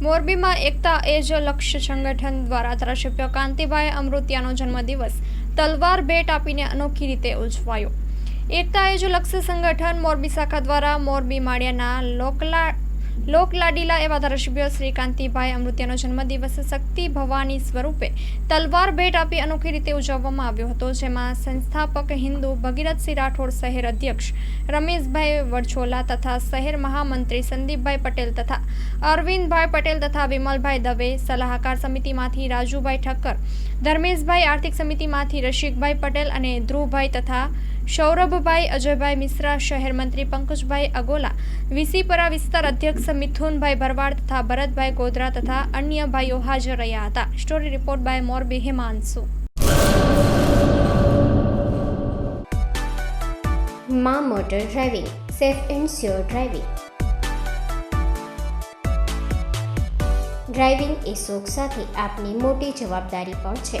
મોરબીમાં એકતા એજ લક્ષ્ય સંગઠન દ્વારા ધારાસભ્ય કાંતિભાઈ અમૃતિયાનો જન્મદિવસ તલવાર ભેટ આપીને અનોખી રીતે ઉજવાયો. એકતા એજ લક્ષ્ય સંગઠન મોરબી શાખા દ્વારા મોરબી માળિયાના લોકલા લોકલાડીલા એવા ધારાસભ્ય શ્રી કાંતિભાઈ અમૃતિયાનો જન્મદિવસ શક્તિ ભવાની સ્વરૂપે તલવાર ભેટ આપી અનોખી રીતે ઉજવવામાં આવ્યો હતો, જેમાં સંસ્થાપક હિન્દુ ભગીરથસિંહ રાઠોડ, શહેર અધ્યક્ષ રમેશભાઈ વરછોલા તથા શહેર મહામંત્રી સંદીપભાઈ પટેલ તથા અરવિંદભાઈ પટેલ તથા વિમલભાઈ દવે, સલાહકાર સમિતિમાંથી રાજુભાઈ ઠક્કર, ધર્મેશભાઈ આર્થિક સમિતિમાંથી રશિકભાઈ પટેલ અને ધ્રુવભાઈ તથા સૌરભભાઈ, અજયભાઈ મિશ્રા, શહેર મંત્રી પંકજભાઈ અગોલા વિસીપરા વિસ્તાર અધ્યક્ષ મિથુનભાઈ ભરવાડ તથા ભરતભાઈ ગોધરા તથા અન્ય ભાઈઓ હાજર રહ્યા હતા. Story report by Morbi, Himanshu. મા motor driving, safe and sure driving. Driving એ શોખ સાથે આપની મોટી જવાબદારી પણ છે.